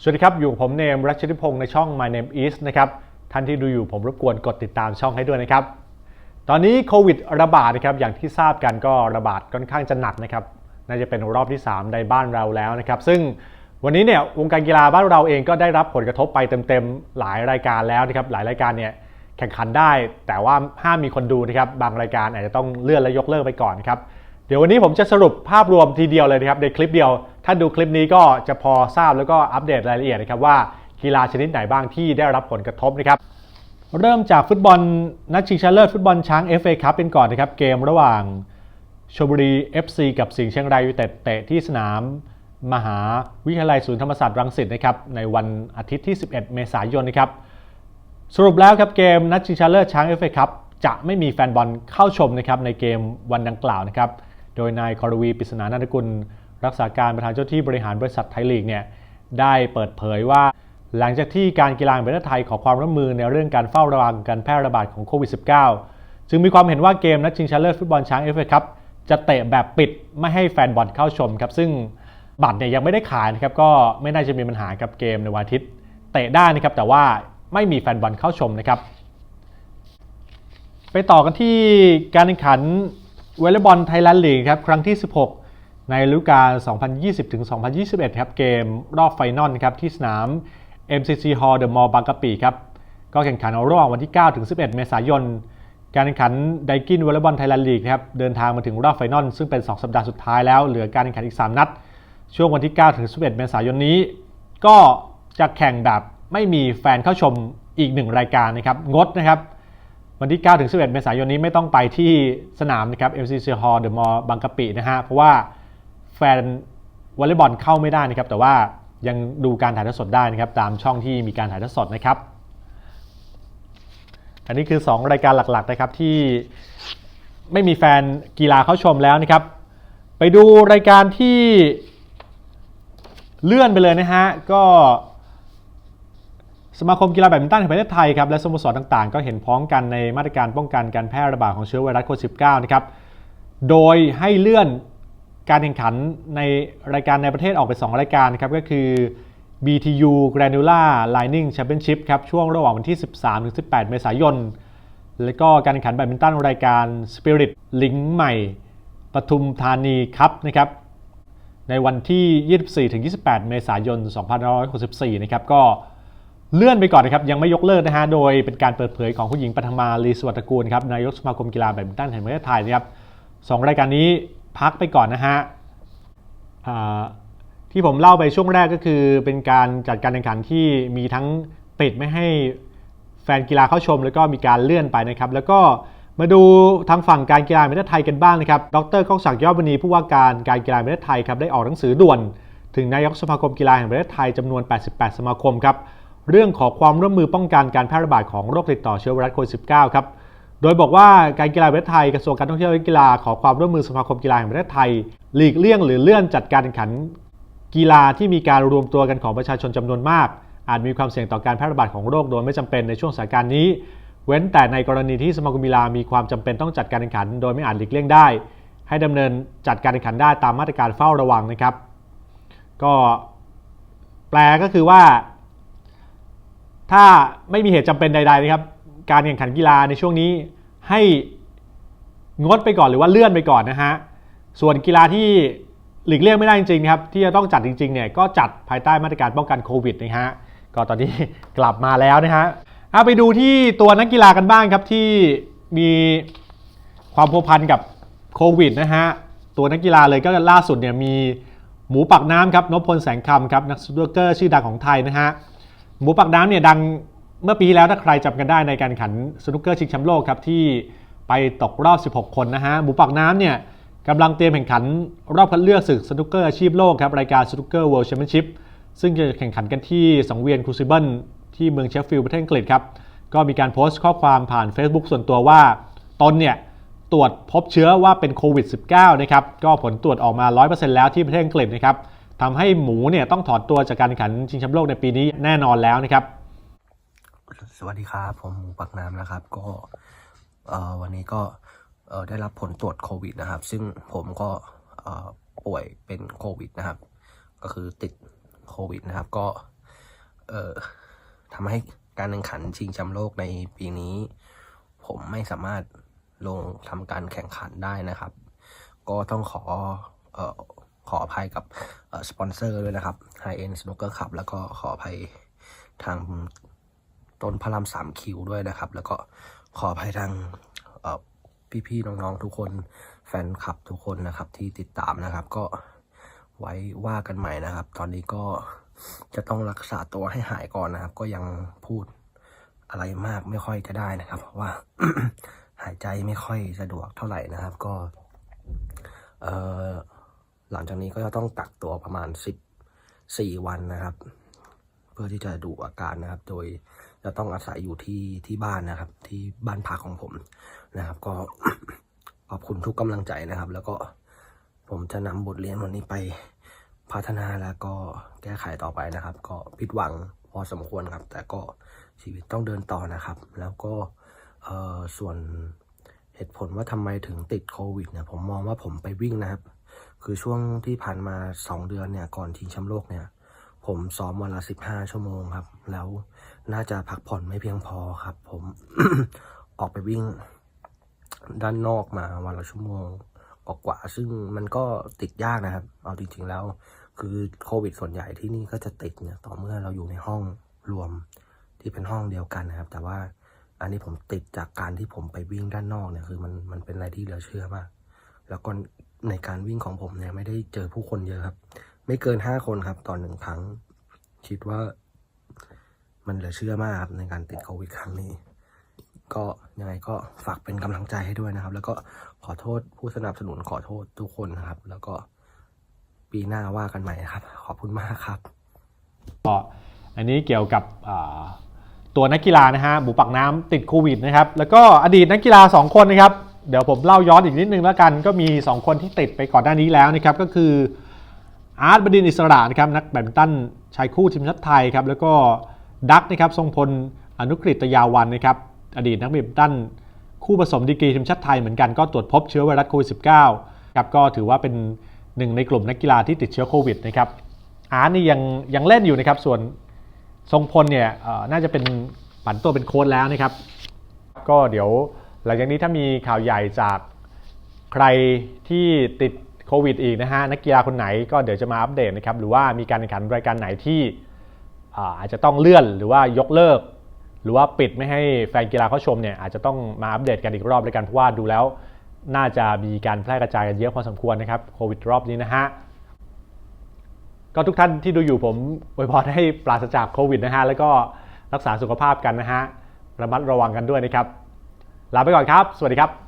สวัสดีครับ อยู่กับผมเนมรัชติพงศ์ในช่อง My Name Is นะครับท่านที่ดูอยู่ผมรบกวนกดติดตามช่องให้ด้วยนะครับ ตอนนี้โควิดระบาดนะครับอย่างที่ทราบกันก็ระบาดค่อนข้างจะหนักนะครับน่าจะเป็นรอบที่ 3 ในบ้านเราแล้วนะครับ ซึ่งวันนี้เนี่ยวงการกีฬาบ้านเราเองก็ได้รับผลกระทบไปเต็มๆหลายรายการแล้วนะครับหลายรายการเนี่ยแข่งขันได้ แต่ว่าห้ามมีคนดูนะครับบางรายการอาจจะต้องเลื่อนและยกเลิกไปก่อนนครับเดี๋ยววันนี้ผมจะสรุปภาพรวมทีเดียวเลยนะครับในคลิปเดียว ถ้าดูคลิปนี้ก็จะพอทราบแล้วก็อัปเดตรายละเอียดนะครับว่ากีฬาชนิดไหนบ้างที่ได้รับผลกระทบนะครับเริ่มจากฟุตบอลนัดชิงชนะเลิศฟุตบอลช้าง FA คัพเป็นก่อนนะครับเกมระหว่างชลบุรี FC กับสิงห์เชียงรายยูเต็ดเตะที่สนามมหาวิทยาลัยศูนย์ธรรมศาสตร์รังสิตนะครับในวันอาทิตย์ที่ 11 เมษายนนะครับสรุปแล้วครับเกมนัดชิงชนะเลิศช้างเอฟเอคัพจะไม่มีแฟนบอลเข้าชมนะครับในเกมวันดังกล่าวนะครับโดยนายกรวีปริศนานันทกุล รักษาการประธานเจ้าที่บริหารบริษัทไทยลีกเนี่ยได้เปิดเผยว่า หลังจากที่การกีฬาแห่งประเทศไทยขอความร่วมมือในเรื่องการเฝ้าระวังการแพร่ระบาดของโควิด -19 จึงมีความเห็นว่าเกมนัดชิงชนะเลิศฟุตบอลช้างเอฟเอคัพจะเตะแบบปิดไม่ให้แฟนบอลเข้าชมครับซึ่งบัตรเนี่ยยังไม่ได้ขายนะครับก็ไม่น่าจะมีปัญหากับเกมในวันอาทิตย์ เตะได้นะครับแต่ว่าไม่มีแฟนบอลเข้าชมนะครับ ไปต่อกันที่การแข่งขันวอลเลย์บอลไทยแลนด์ลีกครับครั้งที่ 16 ในฤดูกาล 2020-2021 ครับเกมรอบไฟนอลครับที่สนาม MCC Hall The Mall บางกะปิครับก็แข่งขันระหว่างวันที่ 9-11 เมษายน การแข่งขันไดกินวอลเลย์บอลไทยแลนด์ลีกครับเดินทางมาถึงรอบไฟนอลซึ่งเป็น 2 สัปดาห์สุดท้ายแล้วเหลือการแข่งขันอีก 3 นัด ช่วงวันที่ 9-11 เมษายนนี้ ก็จะแข่งแบบไม่มีแฟนเข้าชมอีกหนึ่งรายการนะครับงดนะครับวันที่9ถึง11 เมษายนนี้ไม่ต้องไปที่สนามนะครับ MCC Hall The Mall บางกะปินะฮะเพราะว่า แฟนวอลเลย์บอลเข้าไม่ได้นะครับ แต่ว่ายังดูการถ่ายทอดสดได้นะครับ ตามช่องที่มีการถ่ายทอดสดนะครับ อันนี้คือ 2 รายการหลักๆนะครับที่ไม่มีแฟนกีฬาเข้าชมแล้วนะครับ ไปดูรายการที่เลื่อนไปเลยนะฮะก็สมาคมกีฬาแบดมินตันแห่งประเทศไทยครับและสโมสรต่างๆ ก็เห็นพ้องกันในมาตรการป้องกันการแพร่ระบาดของเชื้อไวรัสโควิด -19 นะครับ โดยให้เลื่อน การแข่งขันในรายการในประเทศออกไป 2 รายการครับก็คือ BTU Granular Lining Championship ครับช่วงระหว่างวันที่ 13-18 เมษายน แล้วก็การแข่งขันแบดมินตันรายการ Spirit ลิงใหม่ปทุมธานีครับนะครับในวันที่ 24-28 เมษายน 2564 นะครับก็เลื่อนไปก่อนนะครับ ยังไม่ยกเลิกนะฮะ โดยเป็นการเปิดเผยของคุณหญิงปฐมาลีสวัสดิ์กูลครับนายกสมาคมกีฬาแบดมินตันแห่งประเทศไทยนะครับสองรายการนี้ พักไปก่อนนะฮะที่ผมเล่าไปช่วงแรกก็คือ เป็นการจัดการแข่งขันที่มีทั้งปิดไม่ให้แฟนกีฬาเข้าชม แล้วก็มีการเลื่อนไปนะครับ แล้วก็มาดูทางฝั่งการกีฬาแห่งประเทศไทยกันบ้างนะครับ ดรก้องศักดิ์ยอดมณีผู้ว่าการการกีฬาแห่งประเทศไทยครับได้ออกหนังสือด่วน ถึงนายกสมาคมกีฬาแห่งประเทศไทยจำนวน 88 สมาคมครับ เรื่องขอความร่วมมือป้องกันการแพร่ระบาดของโรคติดต่อเชื้อไวรัสโควิด -19 ครับ โดยบอกว่าการกีฬาประเทศไทยกระทรวงการท่องเที่ยวและกีฬาขอความร่วมมือสมาคมกีฬาแห่งประเทศไทย หลีกเลี่ยงหรือเลื่อนจัดการแข่งขัน กีฬาที่มีการรวมตัวกันของประชาชนจำนวนมาก อาจมีความเสี่ยงต่อการแพร่ระบาดของโรคโดยไม่จำเป็นในช่วงสถานการณ์นี้ เว้นแต่ในกรณีที่สมาคมกีฬามีความจำเป็นต้องจัดการแข่งขัน โดยไม่อาจหลีกเลี่ยงได้ ให้ดำเนินจัดการแข่งขันได้ตามมาตรการเฝ้าระวังนะครับ ก็แปลก็คือว่า ถ้าไม่มีเหตุจำเป็นใด ๆ นะครับ การแข่งขันกีฬาในช่วงนี้ให้งดไปก่อนหรือว่าเลื่อนไปก่อนนะฮะ ส่วนกีฬาที่หลีกเลี่ยงไม่ได้จริงๆครับที่จะต้องจัดจริงๆเนี่ยก็จัดภายใต้มาตรการป้องกันโควิดนะฮะก็ตอนนี้กลับมาแล้วนะฮะเอาไปดูที่ตัวนักกีฬากันบ้างครับที่มีความพัวพันกับโควิดนะฮะตัวนักกีฬาเลยก็ล่าสุดเนี่ยมีหมูปักน้ำครับนพพลแสงคำครับนักสนุกเกอร์ชื่อดังของไทยนะฮะหมูปักน้ำเนี่ยดัง เมื่อปีแล้วถ้าใครจำกันได้ในการแข่งขันสนุกเกอร์ชิงแชมป์โลกครับที่ไปตกรอบ 16 คนนะฮะหมูปักน้ำเนี่ยกำลังเตรียมแข่งขันรอบคัดเลือกศึกสนุกเกอร์อาชีพโลกครับรายการสนุกเกอร์เวิลด์แชมเปี้ยนชิพซึ่งจะแข่งขันกันที่สังเวียนครูซิเบิลที่เมืองเชฟฟิลด์ประเทศอังกฤษครับก็มีการโพสต์ข้อความผ่าน Facebook ส่วนตัวว่าตนเนี่ยตรวจพบเชื้อว่าเป็นโควิด -19 นะครับก็ผลตรวจออกมา 100%แล้วที่ประเทศอังกฤษนะครับทำให้หมูเนี่ยต้องถอนตัวจากการแข่งขันชิงแชมป์โลกในปีนี้แน่นอนแล้วนะครับ สวัสดีครับผมหมูปักน้ำนะครับ ก็วันนี้ก็ได้รับผลตรวจโควิดนะครับ ซึ่งผมก็ป่วยเป็นโควิดนะครับ ก็คือติดโควิดนะครับ ก็ทำให้การแข่งขันชิงแชมป์โลกในปีนี้ ผมไม่สามารถลงทำการแข่งขันได้นะครับ ก็ต้องขออขออภัยกับสปอนเซอร์ด้วยนะครับ High End Snooker Club แล้วก็ขออภัยทาง ต้นพระรามสามคิวด้วยนะครับ แล้วก็ขออภัยทางเอ่พี่ๆน้องๆทุกคนแฟนคลับทุกคนนะครับที่ติดตามนะครับ ก็ไว้ว่ากันใหม่นะครับ ตอนนี้ก็จะต้องรักษาตัวให้หายก่อนนะครับ ก็ยังพูดอะไรมากไม่ค่อยจะได้นะครับ เพราะว่าหายใจไม่ค่อยสะดวกเท่าไหร่นะครับ ก็เอ่อหลังจากนี้ก็จะต้องกักตัวประมาณสิบสี่วันนะครับ เพื่อที่จะดูอาการนะครับ โดย จะต้องอาศัยอยู่ที่ที่บ้านนะครับ ที่บ้านพักของผมนะครับ ก็ขอบคุณทุกกำลังใจนะครับ แล้วก็ผมจะนำบทเรียนวันนี้ไปพัฒนาแล้วก็แก้ไขต่อไปนะครับ ก็ผิดหวังพอสมควรครับ แต่ก็ชีวิตต้องเดินต่อนะครับ แล้วก็เออส่วนเหตุผลว่าทำไมถึงติดโควิดเนี่ยผมมองว่าผมไปวิ่งนะครับ คือช่วงที่ผ่านมาสองเดือนเนี่ยก่อนชิงแชมป์โลกเนี่ย ผมซ้อมวันละสิบห้าชั่วโมงครับ แล้วน่าจะพักผ่อนไม่เพียงพอครับ ผมออกไปวิ่งด้านนอกมาวันละชั่วโมงกว่าๆซึ่งมันก็ติดยากนะครับ เอาจริงๆแล้ว คือโควิดส่วนใหญ่ที่นี่ก็จะติดเนี่ยต่อเมื่อเราอยู่ในห้องรวมที่เป็นห้องเดียวกันนะครับ แต่ว่าอันนี้ผมติดจากการที่ผมไปวิ่งด้านนอกเนี่ยคือมันมันเป็นอะไรที่เหลือเชื่อมาก แล้วก็ในการวิ่งของผมเนี่ยไม่ได้เจอผู้คนเยอะครับ ไม่เกินห้าคนครับต่อหนึ่งครั้ง คิดว่ามันเหลือเชื่อมากครับในการติดโควิดครั้งนี้ ก็ยังไงก็ฝากเป็นกำลังใจให้ด้วยนะครับ แล้วก็ขอโทษผู้สนับสนุนขอโทษทุกคนนะครับ แล้วก็ปีหน้าว่ากันใหม่นะครับ ขอบคุณมากครับก็อันนี้เกี่ยวกับตัวนักกีฬานะฮะหมูปักน้ำติดโควิดนะครับ แล้วก็อดีตนักกีฬา 2 คนนะครับ เดี๋ยวผมเล่าย้อนอีกนิดนึงแล้วกัน ก็มี 2 คนที่ติดไปก่อนหน้านี้แล้วนะครับ ก็คือ อาร์ตบดินอิสระนะครับนักแบดมินตันชายคู่ทีมชาติไทยครับแล้วก็ดักนะครับทรงพลอนุกฤตยาวันนะครับอดีตนักแบดมินตันคู่ผสมดีกรีทีมชาติไทยเหมือนกันก็ตรวจพบเชื้อไวรัสโควิด -19 ครับก็ถือว่าเป็นหนึ่งในกลุ่มนักกีฬาที่ติดเชื้อโควิดนะครับอาร์ตนี่ยังยังเล่นอยู่นะครับส่วนทรงพลเนี่ยน่าจะเป็นผันตัวเป็นโค้ชแล้วนะครับ ก็เดี๋ยวหลังจากนี้ถ้ามีข่าวใหญ่จากใครที่ติด โควิดอีกนะฮะนักกีฬาคนไหนก็เดี๋ยวจะมาอัปเดตนะครับหรือว่ามีการแข่งขันรายการไหนที่อาอาจจะต้องเลื่อนหรือว่ายกเลิก หรือว่าปิดไม่ให้แฟนกีฬาเข้าชมเนี่ยอาจจะต้องมาอัปเดตกันอีกรอบเลยกันเพราะว่าดูแล้ว น่าจะมีการแพร่กระจายกันเยอะพอสมควรนะครับโควิดรอบนี้นะฮะก็ทุกท่านที่ดูอยู่ผมอวยพรให้ปราศจากโควิดนะฮะแล้วก็รักษาสุขภาพกันนะฮะระมัดระวังกันด้วยนะครับลาไปก่อนครับ สวัสดีครับ